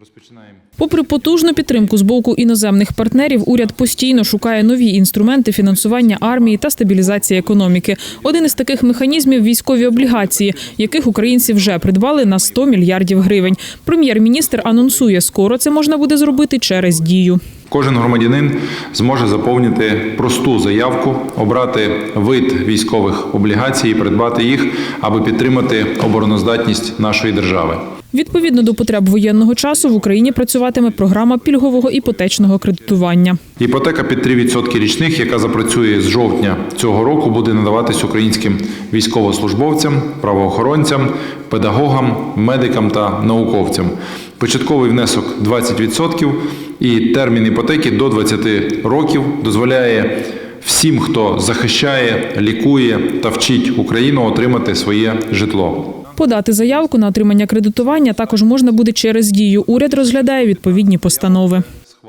Розпочинаємо. Попри потужну підтримку з боку іноземних партнерів, уряд постійно шукає нові інструменти фінансування армії та стабілізації економіки. Один із таких механізмів військові облігації, яких українці вже придбали на 100 мільярдів гривень. Прем'єр-міністр анонсує, скоро це можна буде зробити через дію. Кожен громадянин зможе заповнити просту заявку, обрати вид військових облігацій і придбати їх, аби підтримати обороноздатність нашої держави. Відповідно до потреб воєнного часу в Україні працюватиме програма пільгового іпотечного кредитування. Іпотека під 3% річних, яка запрацює з жовтня цього року, буде надаватись українським військовослужбовцям, правоохоронцям, педагогам, медикам та науковцям. Початковий внесок 20% і термін іпотеки до 20 років дозволяє всім, хто захищає, лікує та вчить Україну отримати своє житло. Подати заявку на отримання кредитування також можна буде через дію. Уряд розглядає відповідні постанови.